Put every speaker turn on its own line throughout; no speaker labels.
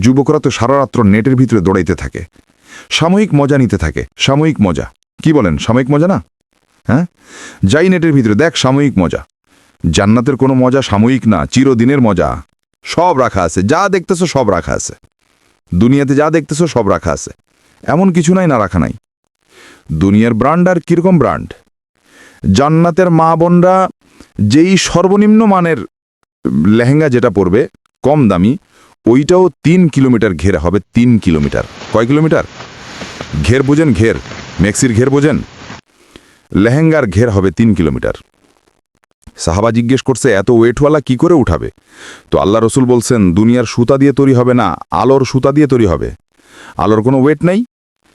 যুবকরা তো সারারাত্র নেটের ভিতরে দৌড়াইতে থাকে। সাময়িক মজা নিতে থাকে। সাময়িক মজা। কি বলেন, সাময়িক মজা না? হ্যাঁ? যাই নেটের ভিতরে, দেখ সাময়িক মজা। জান্নাতের কোনো মজা সাময়িক না, চিরদিনের মজা। সব রাখা আছে। যা দেখতেছো সব রাখা আছে। দুনিয়াতে যা দেখতেছো সব রাখা আছে। এমন কিছু নাই, না রাখা নাই। দুনিয়ার ব্র্যান্ড আর কীরকম ব্র্যান্ড? জান্নাতের মা বোনরা যেই সর্বনিম্ন মানের লেহেঙ্গা যেটা পরবে, কম দামি ওইটাও তিন কিলোমিটার ঘের হবে, তিন কিলোমিটার। কয় কিলোমিটার? ঘের বোঝেন ঘের, মেক্সির ঘের বোঝেন? লেহেঙ্গার ঘের হবে তিন কিলোমিটার। সাহাবা জিজ্ঞেস করছে, এত ওয়েটওয়ালা কি করে উঠাবে? তো আল্লাহ রসুল বলছেন, দুনিয়ার সুতা দিয়ে তৈরি হবে না, আলোর সুতা দিয়ে তৈরি হবে। আলোর কোনো ওয়েট নেই,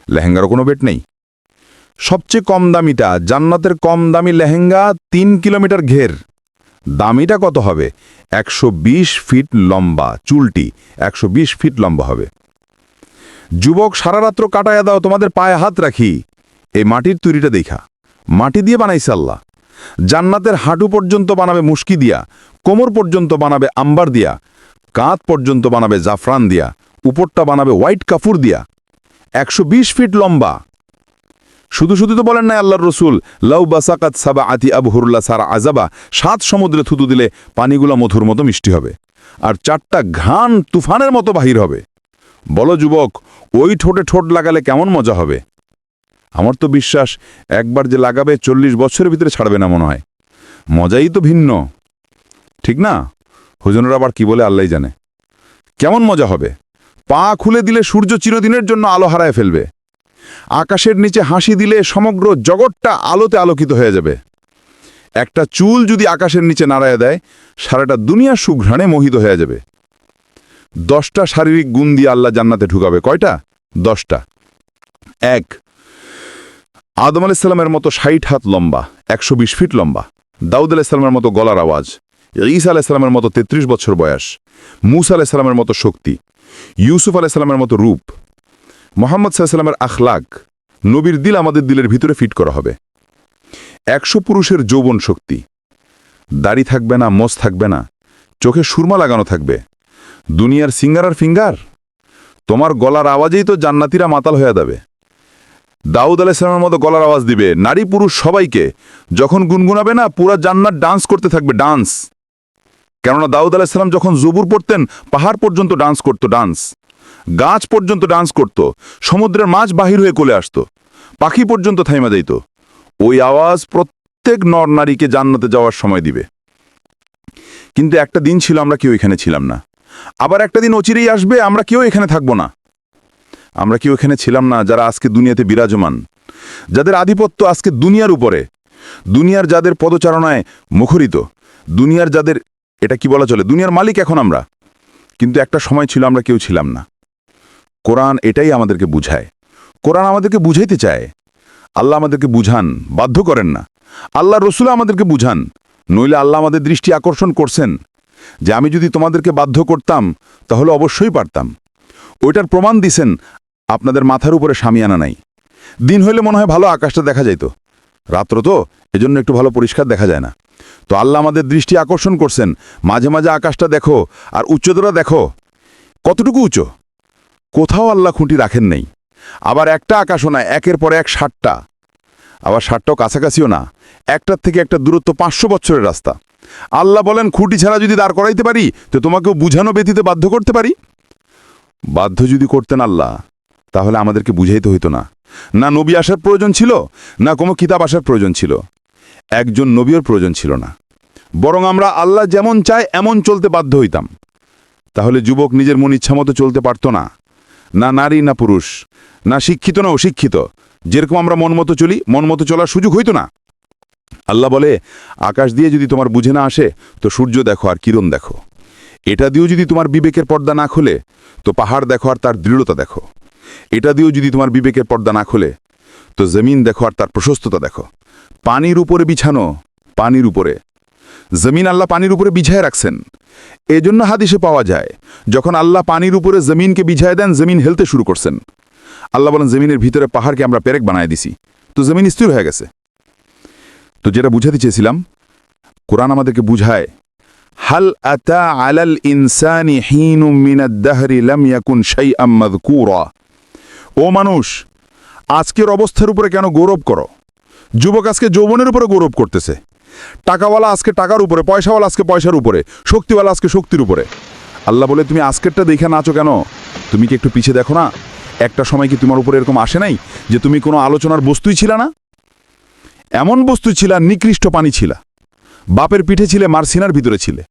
লেহেঙ্গারও কোনো ওয়েট নেই। সবচেয়ে কম দামিটা, জান্নাতের কম দামি লেহেঙ্গা তিন কিলোমিটার ঘের। দামিটা কত হবে? একশো বিশ ফিট লম্বা, চুলটি একশো বিশ ফিট লম্বা হবে। যুবক সারা রাত্র কাটায়া দাও, তোমাদের পায়ে হাত রাখি। এই মাটির তৈরিটা দেখা। মাটি দিয়ে বানাইছে আল্লাহ। জান্নাতের হাঁটু পর্যন্ত বানাবে মুশকি দিয়া, কোমর পর্যন্ত বানাবে আম্বার দিয়া, কাঁধ পর্যন্ত বানাবে জাফরান দিয়া, উপরটা বানাবে হোয়াইট কাফুর দিয়া। একশো বিশ ফিট লম্বা শুধু শুধু তো বলেন না আল্লাহর রসুল, লাউ বাসাকাত সাবা আতি আবহুরুল্লাহ সারা আজাবা, সাত সমুদ্রে থুতু দিলে পানিগুলো মধুর মতো মিষ্টি হবে। আর চারটা ঘান তুফানের মতো বাহির হবে। বলো যুবক, ওই ঠোঁটে ঠোঁট লাগালে কেমন মজা হবে? আমার তো বিশ্বাস, একবার যে লাগাবে চল্লিশ বছরের ভিতরে ছাড়বে না মনে হয়। মজাই তো ভিন্ন। ঠিক না? হুজুনরা আবার কি বলে আল্লাহ জানে। কেমন মজা হবে? পা খুলে দিলে সূর্য চিরদিনের জন্য আলো হারায় ফেলবে। আকাশের নিচে হাসি দিলে সমগ্র জগৎটা আলোতে আলোকিত হয়ে যাবে। একটা চুল যদি আকাশের নিচে নাড়ায় দেয়, সারাটা দুনিয়া সুঘ্রাণে মোহিত হয়ে যাবে। দশটা শারীরিক গুণ দিয়ে আল্লাহ জান্নাতে ঢুকাবে। কয়টা? দশটা। এক, আদম আলাইসাল্লামের মতো ষাট হাত লম্বা, একশো বিশ ফিট লম্বা। দাউদ আলাইসাল্লামের মতো গলার আওয়াজ। ঈসা আলাইসাল্লামের মতো ৩৩ বছর বয়স। মুসা আলাইসাল্লামের মতো শক্তি। ইউসুফ আলাইসাল্লামের মতো রূপ। মোহাম্মদ সাল্লামের আখলাক, নবীর দিল আমাদের দিলের ভিতরে ফিট করা হবে। একশো পুরুষের যৌবন শক্তি, দাড়ি থাকবে না মোস থাকবে না, চোখে সুরমা লাগানো থাকবে, দুনিয়ার সিঙ্গার আর ফিঙ্গার, তোমার গলার আওয়াজেই তো জান্নাতিরা মাতাল হয়ে যাবে। দাউদ আলাইসালামের মতো গলার আওয়াজ দিবে, নারী পুরুষ সবাইকে, যখন গুনগুনাবে না, পুরা জান্নাত ডান্স করতে থাকবে ডান্স কেননা দাউদ আলাইসালাম যখন জবুর পড়তেন, পাহাড় পর্যন্ত ডান্স করত ডান্স গাছ পর্যন্ত ডান্স করত, সমুদ্রের মাছ বাহির হয়ে কোলে আসত, পাখি পর্যন্ত থাইমা যাইত ওই আওয়াজ প্রত্যেক নর নারীকে জান্নাতে যাওয়ার সময় দিবে। কিন্তু একটা দিন ছিল আমরা কেউ এখানে ছিলাম না। আবার একটা দিন অচিরেই আসবে, আমরা কেউ এখানে থাকব না। আমরা কেউ এখানে ছিলাম না যারা আজকে দুনিয়াতে বিরাজমান, যাদের আধিপত্য আজকে দুনিয়ার উপরে। দুনিয়ার যাদের পদচারণায় মুখরিত, দুনিয়ার যাদের, এটা কি বলা চলে? দুনিয়ার মালিক এখন আমরা। কিন্তু একটা সময় ছিল আমরা কেউ ছিলাম না। কোরআন এটাই আমাদেরকে বুঝায়। কোরআন আমাদেরকে বুঝাইতে চায়। আল্লাহ আমাদেরকে বুঝান, বাধ্য করেন না। আল্লাহ রসুল আমাদেরকে বুঝান, নইলে আল্লাহ আমাদের দৃষ্টি আকর্ষণ করছেন। যে আমি যদি তোমাদেরকে বাধ্য করতাম, তাহলে অবশ্যই পারতাম। ওইটার প্রমাণ দিছেন, আপনাদের মাথার উপরে সামিয়ানা নাই। দিন হইলে মনে হয় ভালো আকাশটা দেখা যাইত। রাত্র তো, এজন্য একটু ভালো পরিষ্কার দেখা যায় না। তো আল্লাহ আমাদের দৃষ্টি আকর্ষণ করছেন, মাঝে মাঝে আকাশটা দেখো আর উচ্চতরা দেখো। কতটুকু উঁচু? কোথাও আল্লাহ খুঁটি রাখেন নেই। আবার একটা আকাশও না একের পরে এক ষাটটা। আবার ষাটটাও কাছাকাছিও না, একটার থেকে একটা দূরত্ব পাঁচশো বছরের রাস্তা। আল্লাহ বলেন, খুঁটি ছাড়া যদি দাঁড় করাইতে পারি, তো তোমাকেও বুঝানো ব্যতীতে বাধ্য করতে পারি? বাধ্য যদি করতেন আল্লাহ, তাহলে আমাদেরকে বুঝাইতে হইতো না। না নবী আসার প্রয়োজন ছিল, না কোনো কিতাব আসার প্রয়োজন ছিল। একজন নবীর প্রয়োজন ছিল না। বরং আমরা আল্লাহ যেমন চায় এমন চলতে বাধ্য হইতাম। তাহলে যুবক নিজের মন ইচ্ছা মতো চলতে পারত না। না নারী, না পুরুষ। না শিক্ষিত, না অশিক্ষিত। যেরকম আমরা মন মতো চলি, মন মতো চলার সুযোগ হইতো না। আল্লাহ বলে, আকাশ দিয়ে যদি তোমার বুঝে না আসে, তো সূর্য দেখো আর কিরণ দেখো। এটা দিয়েও যদি তোমার বিবেকের পর্দা না খোলে, তো পাহাড় দেখো আর তার দৃঢ়তা দেখো। এটা দিয়েও যদি তোমার বিবেকের পর্দা না খোলে, তো জমিন দেখো আর তার প্রশস্ততা দেখো। পানির উপরে বিছানো, পানির উপরে। জমিন আল্লাহ পানির উপরে বিছায় রাখছেন। এজন্য হাদিসে পাওয়া যায়, যখন আল্লাহ পানির উপরে জমিনকে বিছায় দেন, জমিন হেলতে শুরু করছেন। আল্লাহ বলেন, জমিনের ভিতরে পাহাড়কে আমরা পেরেক বানায় দিছি। তো জমিন স্থির হয়ে গেছে। তো যেটা বুঝাতে চেয়েছিলাম, কোরআন আমাদেরকে বুঝায়, হাল আতা আলাল ইনসানি হিনু মিনাদ দাহরি লাম ইয়াকুন শাইআম মাযকুরা। ও মানুষ, আজকের অবস্থার উপরে কেন গৌরব করো? যুবক আজকে যৌবনের উপরে গৌরব করতেছে। টাকাওয়ালা আজকে টাকার উপরে, পয়সাওয়ালা আজকে পয়সার উপরে, শক্তিওয়ালা আজকে শক্তির উপরে। আল্লাহ বলে, তুমি আজকেরটা দেখে নাচো কেন? তুমি কি একটু পিছিয়ে দেখো না? একটা সময় কি তোমার উপরে এরকম আসে নাই যে তুমি কোনো আলোচনার বস্তুই ছিল না? এমন বস্তু ছিলা, নিকৃষ্ট পানি ছিলা। বাপের পিঠে ছিলে, মার সিনার ভিতরে ছিলে।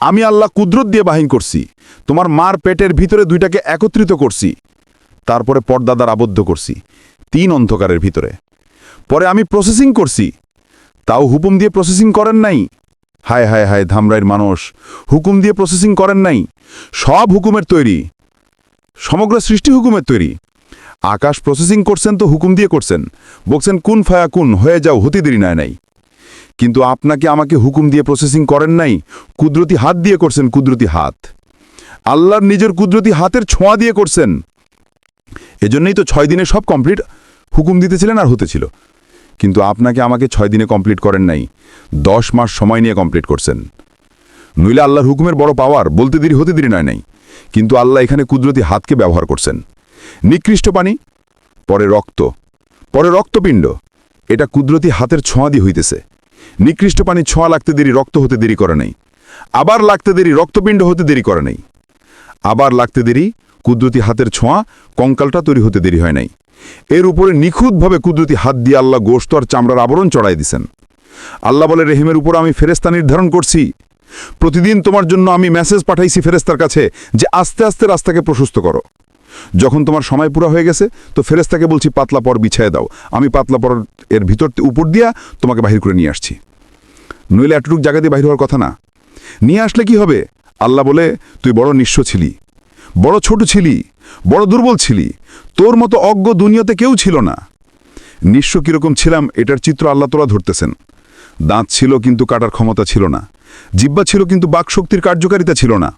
আমি আল্লাহ কুদরত দিয়ে বাহিন করছি। তোমার মার পেটের ভিতরে দুইটাকে একত্রিত করছি। তারপরে পর্দাদার আবদ্ধ করছি, তিন অন্ধকারের ভিতরে। পরে আমি প্রসেসিং করছি। তাও হুকুম দিয়ে প্রসেসিং করেন নাই? হায় হায় হায় ধামরাইয়ের মানুষ, হুকুম দিয়ে প্রসেসিং করেন নাই? সব হুকুমের তৈরি, সমগ্র সৃষ্টি হুকুমের তৈরি। আকাশ প্রসেসিং করছেন তো হুকুম দিয়ে করছেন। বলছেন, কুন ফায়া কুন, হয়ে যাও, হতে দেরি নাই নাই। কিন্তু আপনাকে আমাকে হুকুম দিয়ে প্রসেসিং করেন নাই? কুদরতি হাত দিয়ে করছেন, কুদরতি হাত। আল্লাহর নিজের কুদরতি হাতের ছোঁয়া দিয়ে করছেন। এজন্যই তো ছয় দিনে সব কমপ্লিট হুকুম দিতেছিলেন আর হতেছিল। কিন্তু আপনাকে আমাকে ছয় দিনে কমপ্লিট করেন নাই। দশ মাস সময় নিয়ে কমপ্লিট করছেন। নইলে আল্লাহর হুকুমের বড় পাওয়ার বলতে দেরি হতে দেরি নয় নাই। কিন্তু আল্লাহ এখানে কুদরতি হাতকে ব্যবহার করছেন। নিকৃষ্ট পানি, পরে রক্ত। পরে রক্তপিণ্ড। এটা কুদরতি হাতের ছোঁয়া দিয়ে হইতেছে। নিকৃষ্ট পানি ছোঁয়া লাগতে দেরি, রক্ত হতে দেরি করে নাই। আবার লাগতে দেরি, রক্তপিণ্ড হতে দেরি করে নাই। আবার লাগতে দেরি কুদরতি হাতের ছোঁয়া, কঙ্কালটা তৈরি হতে দেরি হয় নাই। এর উপরে নিখুঁতভাবে কুদরতি হাত দিয়ে আল্লাহ গোস্ত আর চামড়ার আবরণ চড়াই দিছেন। আল্লাহ বলে, রেহিমের উপর আমি ফেরেস্তা নির্ধারণ করছি। প্রতিদিন তোমার জন্য আমি মেসেজ পাঠাইছি ফেরেস্তার কাছে যে আস্তে আস্তে রাস্তাকে প্রশস্ত করো। যখন তোমার সময় পুরো হয়ে গেছে, তো ফেরেস্তাকে বলছি, পাতলা পর বিছায় দাও। আমি পাতলা পর এর ভিতর উপর দিয়া তোমাকে বাহির করে নিয়ে আসছি। নইলে এতটুক জায়গা দিয়ে বাহির হওয়ার কথা না। নিয়ে আসলে কি হবে? আল্লাহ বলে, তুই বড় নিঃস্ব ছিলি। বড় ছোট ছিলি, বড় দুর্বল ছিলি, তোর মতো অজ্ঞ দুনিয়াতে কেউ ছিল না। নিঃস্ব কীরকম ছিলাম, এটার চিত্র আল্লাহ তোলা ধরতেছেন। দাঁত ছিল কিন্তু কাটার ক্ষমতা ছিল না, জিব্বা ছিল কিন্তু বাকশক্তির কার্যকারিতা ছিল না।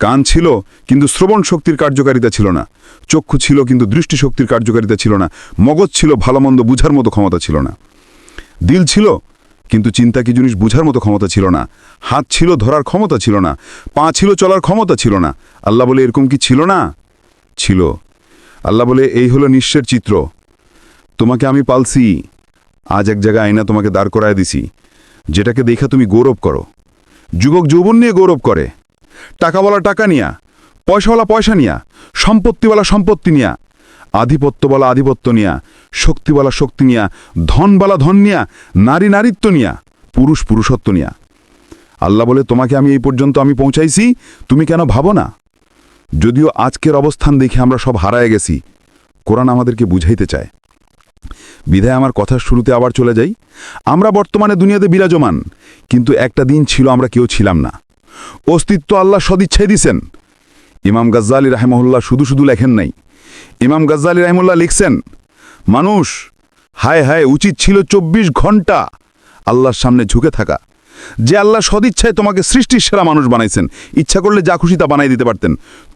কান ছিল কিন্তু শ্রবণ শক্তির কার্যকারিতা ছিল না, চক্ষু ছিল কিন্তু দৃষ্টিশক্তির কার্যকারিতা ছিল না, মগজ ছিল ভালোমন্দ বুঝার মতো ক্ষমতা ছিল না। দিল ছিল কিন্তু চিন্তা কি জিনিস বুঝার মতো ক্ষমতা ছিল না। হাত ছিল, ধরার ক্ষমতা ছিল না। পা ছিল, চলার ক্ষমতা ছিল না। আল্লাহ বলে, এরকম কি ছিল না? ছিল। আল্লাহ বলে, এই হলো নিঃস্বের চিত্র। তোমাকে আমি পালছি। আজ এক জায়গায় আয়না তোমাকে দাঁড় করায় দিছি। যেটাকে দেখা তুমি গৌরব করো। যুবক যৌবন নিয়ে গৌরব করে। টাকাওয়ালা টাকা নিয়া, পয়সাওয়ালা পয়সা নিয়া, সম্পত্তিওয়ালা সম্পত্তি নিয়া। আধিপত্যওয়ালা আধিপত্য নিয়া শক্তি বলা শক্তি নিয়া, ধনবালা ধন নিয়া, নারী নারীত্ব নিয়া, পুরুষ পুরুষত্ব নিয়া। আল্লাহ বলে, তোমাকে আমি এই পর্যন্ত আমি পৌঁছাইছি, তুমি কেন ভাবো না? যদিও আজকের অবস্থান দেখে আমরা সব হারায় গেছি, কোরআন আমাদেরকে বুঝাইতে চায়। বিধায় আমার কথার শুরুতে আবার চলে যাই। আমরা বর্তমানে দুনিয়াতে বিরাজমান, কিন্তু একটা দিন ছিল আমরা কেউ ছিলাম না। অস্তিত্ব আল্লাহ সদিচ্ছাই দিছেন। ইমাম গাজ্জালি রাহেমহুল্লাহ শুধু শুধু লেখেন নাই। ইমাম গাজ্জালি রাহেমুল্লাহ লিখছেন, মানুষ, হায় হায়, উচিত ছিল চব্বিশ ঘণ্টা আল্লাহর সামনে ঝুঁকে থাকা। যে আল্লাহ সদিচ্ছায় তোমাকে সৃষ্টির সেরা মানুষ বানাইছেন, ইচ্ছা করলে যা খুশি তা বানাই দিতে পারতেন।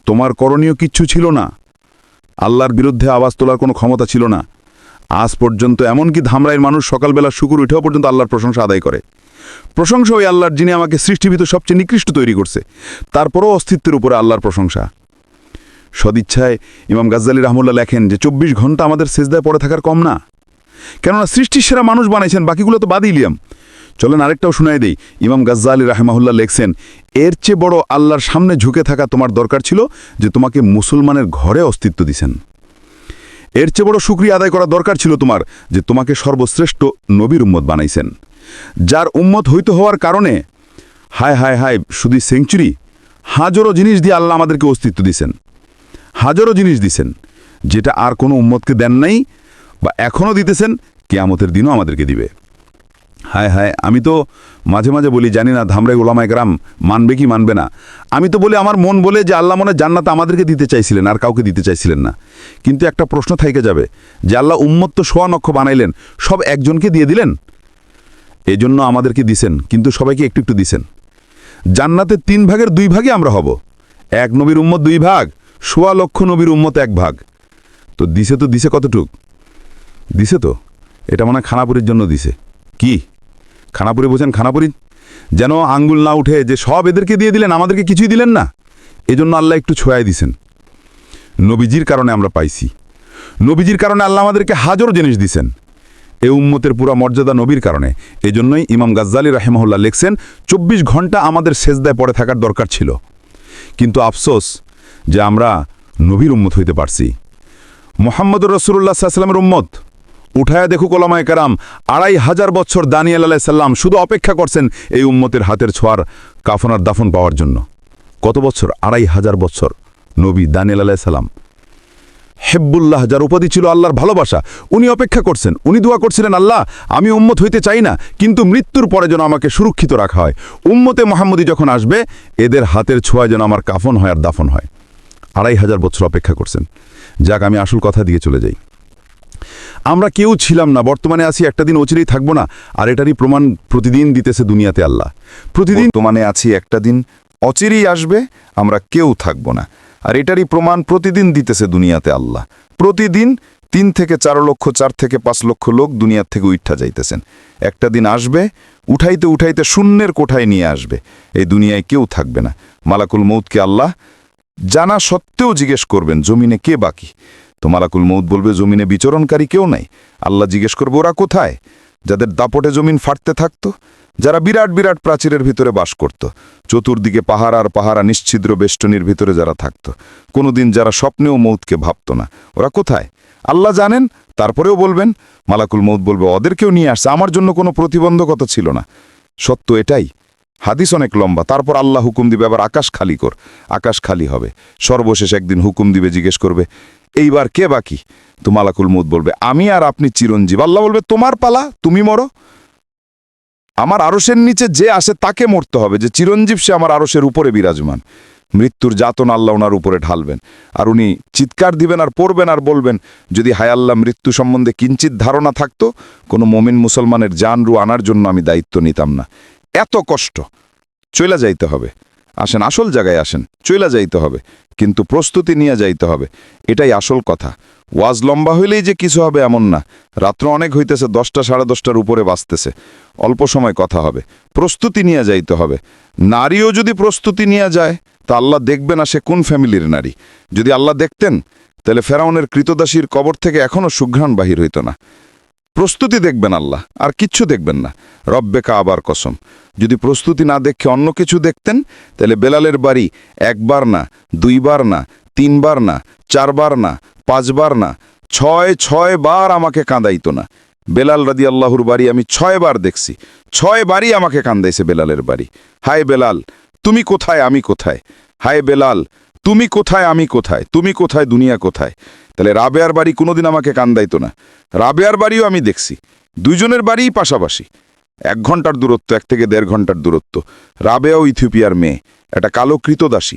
তোমার করণীয় কিচ্ছু ছিল না। আল্লাহর বিরুদ্ধে আওয়াজ তোলার কোনো ক্ষমতা ছিল না। আজ পর্যন্ত এমনকি ধামরাইয়ের মানুষ সকালবেলা শুকুর উঠেও পর্যন্ত আল্লাহর প্রশংসা আদায় করে। প্রশংসা ওই আল্লাহর যিনি আমাকে সৃষ্টিভিত সবচেয়ে নিকৃষ্ট তৈরি করছে, তারপরও অস্তিত্বের উপরে আল্লাহর প্রশংসা। সদিচ্ছায় ইমাম গাজ্জালি রহমুল্লাহ লেখেন যে, চব্বিশ ঘণ্টা আমাদের সেজদায় পড়ে থাকার কম না। কেননা সৃষ্টির সেরা মানুষ বানাইছেন বাকিগুলো তো বাদ ইলিয়াম। চলেন আরেকটাও শুনাই দেই। ইমাম গাজ্জালি রাহেমাহুল্লাহ লেখছেন, এর চেয়ে বড় আল্লাহর সামনে ঝুঁকে থাকা তোমার দরকার ছিল যে তোমাকে মুসলমানের ঘরে অস্তিত্ব দিছেন। এর চেয়ে বড় শুক্রিয়া আদায় করা দরকার ছিল তোমার যে তোমাকে সর্বশ্রেষ্ঠ নবীর উম্মত বানাইছেন। যার উম্মত হইতে হওয়ার কারণে, হায় হায় হায়, শুধু সেঞ্চুরি, হাজারো জিনিস দিয়ে আল্লাহ আমাদেরকে অস্তিত্ব দিছেন। হাজারো জিনিস দিছেন, যেটা আর কোনো উম্মতকে দেন নাই বা এখনও দিতেছেন, কেয়ামতের দিনও আমাদেরকে দিবে। হায় হায়, আমি তো মাঝে মাঝে বলি, জানি না ধামরাই ওলামায় গ্রাম মানবে কি মানবে না। আমি তো বলি, আমার মন বলে যে আল্লাহ মনে জান্নাত আমাদেরকে দিতে চাইছিলেন, আর কাউকে দিতে চাইছিলেন না। কিন্তু একটা প্রশ্ন থাইকে যাবে, যে আল্লাহ উম্মত তো সোয়া নক্ষ বানাইলেন, সব একজনকে দিয়ে দিলেন? এজন্য আমাদেরকে দিছেন, কিন্তু সবাইকে একটু একটু দিছেন। জান্নাতের তিন ভাগের দুই ভাগে আমরা হব। এক নবীর উম্মত দুই ভাগ সোয়া লক্ষ নবীর উম্মত এক ভাগ। তো দিছে তো দিছে কতটুক? দিছে তো? এটা মনে খানাপুরির জন্য দিছে। কি? খানাপুরি বোঝেন খানাপুরি?
যেন আঙ্গুল না উঠে যে সব এদেরকে দিয়ে দিলেন, আমাদেরকে কিছুই দিলেন না? এজন্য আল্লাহ একটু ছোঁয়াই দিছেন। নবীজির কারণে আমরা পাইছি। নবীজির কারণে আল্লাহ আমাদেরকে হাজারো জিনিস দিছেন। এ উম্মতের পুরা মর্যাদা নবীর কারণে। এজন্যই ইমাম গাজ্জালি রাহেমহল্লা লিখছেন, চব্বিশ ঘণ্টা আমাদের সেজদায় পড়ে থাকার দরকার ছিল। কিন্তু আফসোস যে আমরা নবীর উম্মত হইতে পারছি। মোহাম্মদুর রসুল্লাহ সাল্লামের উম্মত। উঠায়া দেখুক ওলামায় কারাম, আড়াই হাজার বছর দানিয়াল আলাহ সাল্লাম শুধু অপেক্ষা করছেন এই উম্মতের হাতের ছোঁয়ার কাফনার দাফন পাওয়ার জন্য। কত বছর? আড়াই হাজার বছর নবী দানিয়াল আলাহ সাল্লাম হেব্বুল্লাহ, যার উপাধি ছিল আল্লাহর ভালোবাসা, উনি অপেক্ষা করছেন, উনি দোয়া করছিলেন, আল্লাহ, আমি উম্মত হইতে চাই না, কিন্তু মৃত্যুর পরে যেন আমাকে সুরক্ষিত রাখা হয়। উম্মতে মোহাম্মদী যখন আসবে, এদের হাতের ছোঁয়া যেন আমার কাফন হয় আর দাফন হয়। আড়াই হাজার বছর অপেক্ষা করছেন। যাক, আমি আসল কথা দিয়ে চলে যাই। আমরা কেউ ছিলাম না, বর্তমানে আছি, একটা দিন অচিরেই থাকব না, আর এটারই প্রমাণ প্রতিদিন দিতেছে দুনিয়াতে আল্লাহ। প্রতিদিন
বর্তমানে আছি, একটা দিন অচিরেই আসবে, আমরা কেউ থাকব না। আর এটারই প্রমাণ প্রতিদিন দিতেছে দুনিয়াতে আল্লাহ। প্রতিদিন তিন থেকে চার লক্ষ, চার থেকে পাঁচ লক্ষ লোক দুনিয়ার থেকে উঠা যাইতেছেন। একটা দিন আসবে, উঠাইতে উঠাইতে শূন্যের কোঠায় নিয়ে আসবে। এই দুনিয়ায় কেউ থাকবে না। মালাকুল মৌতকে আল্লাহ জানা সত্ত্বেও জিজ্ঞেস করবেন, জমিনে কে বাকি? তো মালাকুল মৌত বলবে, জমিনে বিচরণকারী কেউ নাই। আল্লাহ জিজ্ঞেস করবে, ওরা কোথায়? যাদের দাপটে জমিন ফাটতে থাকতো, যারা বিরাট বিরাট প্রাচীরের ভিতরে বাস করত, চতুর্দিকে পাহাড় আর পাহারা নিশ্ছিদ্র বেষ্টনীর ভিতরে যারা থাকত, কোনোদিন যারা স্বপ্নেও মৌতকে ভাবত না। ওরা কোথায়? আল্লাহ জানেন, তারপরেও বলবেন, মালাকুল মৌত বলবে, ওদেরকেও নিয়ে আসছে, আমার জন্য কোনো প্রতিবন্ধকতা ছিল না। সত্য এটাই। হাদিস অনেক লম্বা, তারপর আল্লাহ হুকুম দিবে, আবার আকাশ খালি কর, আকাশ খালি হবে। সর্বশেষ একদিন হুকুম দিবে, জিজ্ঞেস করবে, এইবার কে বাকি? তো মালাকুল মুদ বলবে, আমি আর আপনি চিরঞ্জীব। আল্লাহ বলবে, তোমার পালা, তুমি মরো। আমার আরসের নিচে যে আসে তাকে মরতে হবে, যে চিরঞ্জীব সে আমার আরসের উপরে বিরাজমান। মৃত্যুর যাতন আল্লাহ ওনার উপরে ঢালবেন। আর উনি চিৎকার দিবেন আর পড়বেন আর বলবেন, যদি হায় আল্লাহ মৃত্যু সম্বন্ধে কিঞ্চিত ধারণা থাকতো, কোনো মমিন মুসলমানের জান রু আনার জন্য আমি দায়িত্ব নিতাম না। এত কষ্ট। চইলা যাইতে হবে। আসেন, আসল জায়গায় আসেন। চইলা যাইতে হবে, কিন্তু প্রস্তুতি নিয়ে যাইতে হবে। এটাই আসল কথা। ওয়াজ লম্বা হইলেই যে কিছু হবে এমন না। রাত্র অনেক হইতেছে, দশটা সাড়ে দশটার উপরে বাঁচতেছে অল্প সময় কথা হবে। প্রস্তুতি নিয়ে যাইতে হবে। নারীও যদি প্রস্তুতি নিয়ে যায়, তা আল্লাহ দেখবে না সে কোন ফ্যামিলির নারী। যদি আল্লাহ দেখতেন, তাহলে ফেরাউনের কৃতদাসীর কবর থেকে এখনও সুঘ্রাণ বাহির হইত না। প্রস্তুতি দেখবেন আল্লাহ, আর কিচ্ছু দেখবেন না। রব্বেকা আবার কসম। যদি প্রস্তুতি না দেখে অন্য কিছু দেখতেন, তাহলে বেলালের বাড়ি একবার না, দুইবার না, তিনবার না, চারবার না, পাঁচবার না, ছয় ছয় বার আমাকে কাঁদাইতো না। বেলাল রাদি আল্লাহর বাড়ি আমি ছয় বার দেখছি। ছয় বারই আমাকে কান্দাইছে বেলালের বাড়ি। হায় বেলাল, তুমি কোথায়, আমি কোথায়? হায় বেলাল তুমি কোথায়, আমি কোথায়? তুমি কোথায়, দুনিয়া কোথায়? তাহলে রাবেয়ার বাড়ি কোনোদিন আমাকে কান্দাইতো না। রাবেয়ার বাড়িও আমি দেখছি। দুইজনের বাড়িই পাশাপাশি। এক ঘণ্টার দূরত্ব, এক থেকে দেড় ঘণ্টার দূরত্ব। রাবেয়াও ইথিওপিয়ার মেয়ে, একটা কালো কৃতদাসী।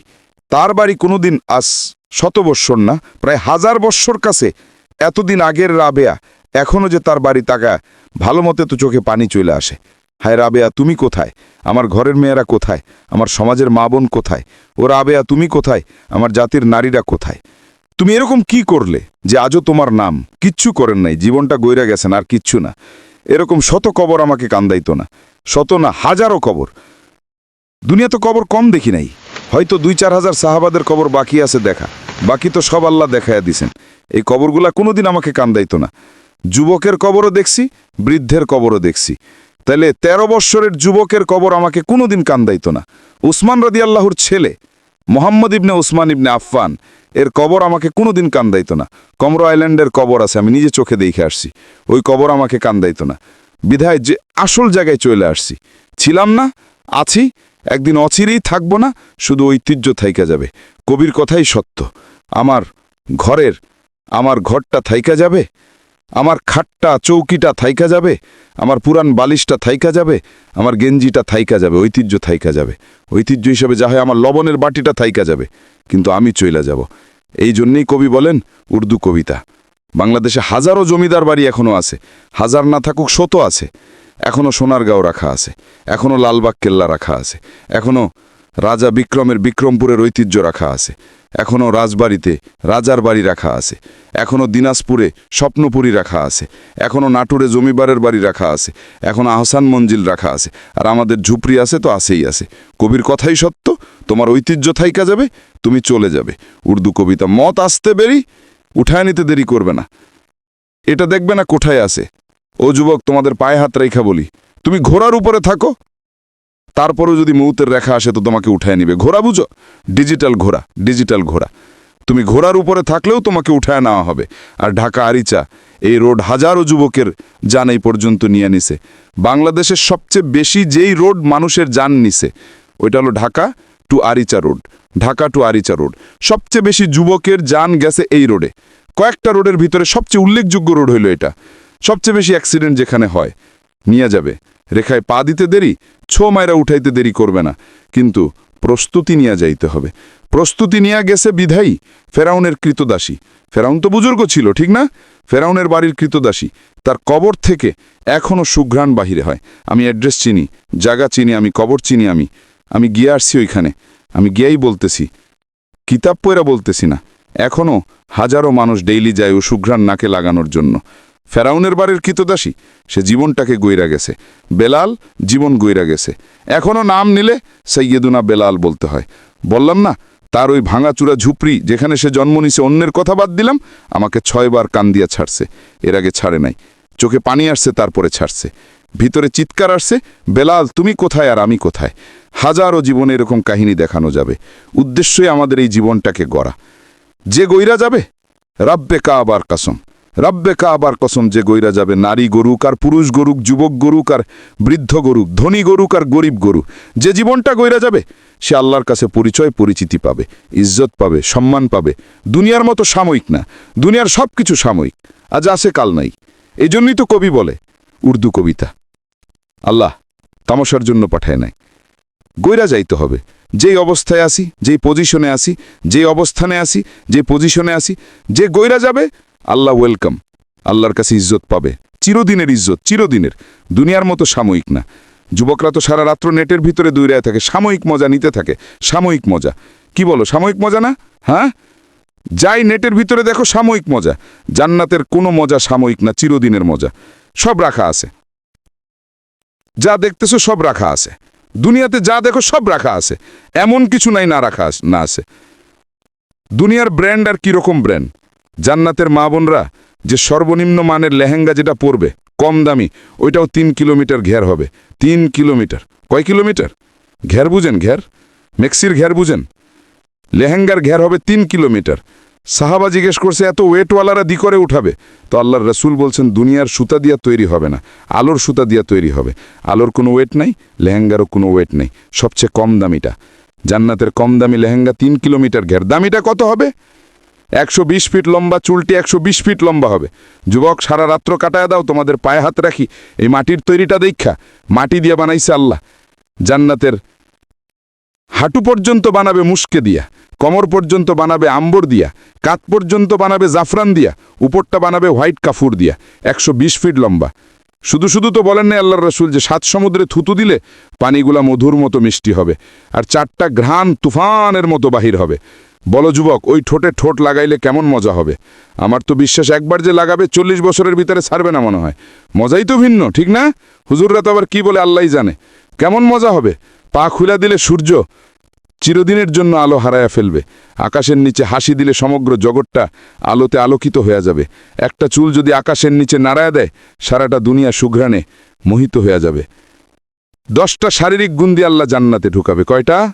তার বাড়ি কোনোদিন আজ শত বৎসর না, প্রায় হাজার বৎসর কাছে। এতদিন আগের রাবেয়া এখনও যে তার বাড়ি তাকা ভালো মতে তো চোখে পানি চলে আসে। হায় রাবেয়া, তুমি কোথায়? আমার ঘরের মেয়েরা কোথায়? আমার সমাজের মা বোন কোথায়? ও রাবেয়া, তুমি কোথায়? আমার জাতির নারীরা কোথায়? তুমি এরকম কি করলে যে আজও তোমার নাম কিচ্ছু করেন নাই, জীবনটা গইরা গেছেন আর কিচ্ছু না? এরকম শত কবর আমাকে কান্দাইত না, শত না, হাজারো কবর। দুনিয়া তো কবর কম দেখি নাই। হয়তো দুই চার হাজার সাহাবাদের কবর বাকি আছে দেখা, বাকি তো সব আল্লাহ দেখাইয়া দিছেন। এই কবরগুলা কোনোদিন আমাকে কান্দাইতো না। যুবকের কবরও দেখছি, বৃদ্ধের কবরও দেখছি। তাইলে ১৩ বৎসরের যুবকের কবর আমাকে কোনোদিন কান্দাইতো না। উসমান রদি আল্লাহর ছেলে, মোহাম্মদ ইবনে উসমান ইবনে আফফান, এর কবর আমাকে কোনোদিন কান্দাইতো না। কমরো আইল্যান্ডের কবর আছে, আমি নিজে চোখে দেখে আসছি। ওই কবর আমাকে কান্দাইতো না। বিধায় যে আসল জায়গায় চলে আসছি। ছিলাম না, আছি, একদিন অচিরেই থাকব না, শুধু ঐতিহ্য থাইকা যাবে। কবির কথাই সত্য। আমার ঘরের, আমার ঘরটা থাইকা যাবে আমার খাটটা, চৌকিটা থাইকা যাবে, আমার পুরান বালিশটা থাইকা যাবে, আমার গেঞ্জিটা থাইকা যাবে, ঐতিহ্য থাইকা যাবে। ঐতিহ্য হিসেবে যা হয় আমার লবণের বাটিটা থাইকা যাবে। কিন্তু আমি চইলা যাব। এই জন্যেই কবি বলেন, উর্দু কবিতা। বাংলাদেশে হাজারো জমিদার বাড়ি এখনও আছে। হাজার না থাকুক শত আছে। এখনও সোনারগাঁও রাখা আছে। এখনও লালবাগ কেল্লা রাখা আছে। এখনও রাজা বিক্রমের বিক্রমপুরের ঐতিহ্য রাখা আছে। এখনও রাজবাড়িতে রাজার বাড়ি রাখা আছে। এখনও দিনাজপুরে স্বপ্নপুরী রাখা আছে। এখনও নাটোরে জমিবারের বাড়ি রাখা আছে। এখনও আহসান মঞ্জিল রাখা আছে। আর আমাদের ঝুপড়ি আছে তো আছেই আছে। কবির কথাই সত্য, তোমার ঐতিহ্য থাইকা যাবে, তুমি চলে যাবে। উর্দু কবিতা মত আসতে বেরি, উঠায় নিতে দেরি করবে না। এটা দেখবে না কোথায় আছে। ও যুবক, তোমাদের পায়ে হাত রেখা বলি। তুমি ঘোড়ার উপরে থাকো তারপরেও যদি মৌতের রেখা আসে, তো তোমাকে উঠায় নিবে। ঘোড়া বুঝো? ডিজিটাল ঘোড়া ডিজিটাল ঘোড়া। তুমি ঘোড়ার উপরে থাকলেও তোমাকে উঠায় নেওয়া হবে। আর ঢাকা আরিচা, এই রোড হাজারো যুবকের যান এই পর্যন্ত নিয়ে নিছে। বাংলাদেশের সবচেয়ে বেশি যেই রোড মানুষের যান নিছে, ওইটা হলো Dhaka to Aricha road. Dhaka to Aricha road. সবচেয়ে বেশি যুবকের যান গেছে এই রোডে। কয়েকটা রোডের ভিতরে সবচেয়ে উল্লেখযোগ্য রোড হইল এটা। সবচেয়ে বেশি অ্যাক্সিডেন্ট যেখানে হয়, নিয়ে যাবে। রেখায় পা দিতে দেরি ছো মায়েরা উঠাইতে দেরি করবে না। কিন্তু প্রস্তুতি নিয়ে যাইতে হবে। প্রস্তুতি নিয়ে গেছে বিধায়ী, ফেরাউনের কৃতদাসী। ফেরাউন তো বুজুর্গ ছিল, ঠিক না? ফেরাউনের বাড়ির কৃতদাসী। তার কবর থেকে এখনও সুঘ্রাণ বাহিরে হয়। আমি অ্যাড্রেস চিনি, জায়গা চিনি আমি, কবর চিনি আমি। আমি গিয়ে আসছি ওইখানে। আমি গিয়েই বলতেছি, কিতাব পয়রা বলতেছি না। এখনও হাজারো মানুষ ডেইলি যায় ও সুঘ্রাণ নাকে লাগানোর জন্য। ফেরাউনের বাড়ির কৃতদাসী, সে জীবনটাকে গইরা গেছে। বেলাল জীবন গইরা গেছে। এখনও নাম নিলে সৈয়দুনা বেলাল বলতে হয়। বললাম, না, তার ওই ভাঙাচুরা ঝুপড়ি যেখানে সে জন্ম নিছে, অন্যের কথা বাদ দিলাম, আমাকে ছয়বার কান দিয়া ছাড়ছে। এর আগে ছাড়ে নাই। চোখে পানি আসছে, তারপরে ছাড়ছে। ভিতরে চিৎকার আসছে, বেলাল, তুমি কোথায় আর আমি কোথায়? হাজারো জীবনে এরকম কাহিনী দেখানো যাবে। উদ্দেশ্যই আমাদের এই জীবনটাকে গড়া। যে গইরা যাবে, রাব্বে কাবার কসম। রাব্বে কাবার কসম যে গইরা যাবে নারী গরুক আর পুরুষ গরুক, যুবক গরুক আর বৃদ্ধ গরুক, ধনী গরুক আর গরিব গরু যে জীবনটা গইরা যাবে, সে আল্লাহর কাছে পরিচয়, পরিচিতি পাবে, ইজ্জত পাবে, সম্মান পাবে। দুনিয়ার মতো সাময়িক না, দুনিয়ার সব কিছু সাময়িক। আজ আসে কাল নাই। এই জন্যই তো কবি বলে, উর্দু কবিতা। আল্লাহ তামসার জন্য পাঠায় নাই। গইরা যাইতে হবে। যেই অবস্থায় আসি যেই পজিশনে আসি যেই অবস্থানে আসি যে পজিশনে আসি যে গইরা যাবে আল্লাহ ওয়েলকাম আল্লাহর কাছে ইজ্জত পাবে। চিরদিনের ইজ্জত, চিরদিনের। দুনিয়ার মতো সাময়িক না। যুবকরা তো সারা রাত্র নেটের ভিতরে দৌড়ায় থাকে। সাময়িক মজা নিতে থাকে। সাময়িক মজা। কি বলো, সাময়িক মজা না? হ্যাঁ? যাই নেটের ভিতরে দেখো, সাময়িক মজা। জান্নাতের কোনো মজা সাময়িক না, চিরদিনের মজা। সব রাখা আছে। যা দেখতেছো সব রাখা আছে। দুনিয়াতে যা দেখো সব রাখা আছে। এমন কিছু নাই না রাখা না আছে। দুনিয়ার ব্র্যান্ড আর কীরকম ব্র্যান্ড জান্নাতের মা বোনরা, যে সর্বনিম্ন মানের লেহেঙ্গা যেটা পরবে, কম দামি, ওইটাও তিন কিলোমিটার ঘের হবে। তিন কিলোমিটার। কয় কিলোমিটার? ঘের বুঝেন, ঘের? মেক্সির ঘের বুঝেন? লেহেঙ্গার ঘের হবে তিন কিলোমিটার। সাহাবা জিজ্ঞেস করছে, এত ওয়েটওয়ালারা দি করে উঠাবে? তো আল্লাহর রসুল বলছেন, দুনিয়ার সুতা দিয়া তৈরি হবে না, আলোর সুতা দিয়া তৈরি হবে। আলোর কোনো ওয়েট নাই, লেহেঙ্গারও কোনো ওয়েট নেই, সবচেয়ে কম দামিটা। জান্নাতের কম দামি লেহেঙ্গা তিন কিলোমিটার ঘের। দামিটা কত হবে? একশো বিশ ফিট লম্বা, চুলটি একশো বিশ ফিট লম্বা হবে। যুবক, সারা রাত্র কাটায় দাও, তোমাদের পায়ে হাত রাখি। এই মাটির তৈরিটা দেখা। মাটি দিয়ে বানাইছে আল্লাহ। জান্নাতের হাঁটু পর্যন্ত বানাবে মুস্কে দিয়া। কমর পর্যন্ত বানাবে আম্বর দিয়া। কাত পর্যন্ত বানাবে জাফরান দিয়া। উপরটা বানাবে হোয়াইট কাফুর দিয়া। একশো বিশ ফিট লম্বা। শুধু শুধু তো বলেন না আল্লাহর রসুল যে সাত সমুদ্রে থুতু দিলে পানিগুলা মধুর মতো মিষ্টি হবে। আর চারটা ঘ্রাণ তুফানের মতো বাহির হবে। বলো যুবক, ওই ঠোঁটে ঠোঁট লাগাইলে কেমন মজা হবে? আমার তো বিশ্বাস একবার যে লাগাবে, চল্লিশ বছরের ভিতরে ছাড়বে না মনে হয়। মজাই তো ভিন্ন, ঠিক না? হুজুররা তো আবার কী বলে আল্লাহ জানে। কেমন মজা হবে? পা খুলা দিলে সূর্য চিরদিনের জন্য আলো হারায়া ফেলবে। আকাশের নিচে হাসি দিলে সমগ্র জগৎটা আলোতে আলোকিত হয়ে যাবে। একটা চুল যদি আকাশের নিচে নাড়ায়া দেয়, সারাটা দুনিয়া সুঘ্রাণে মোহিত হয়ে যাবে। দশটা শারীরিক গুণ দিয়ে আল্লাহ জান্নাতে ঢুকাবে। কয়টা?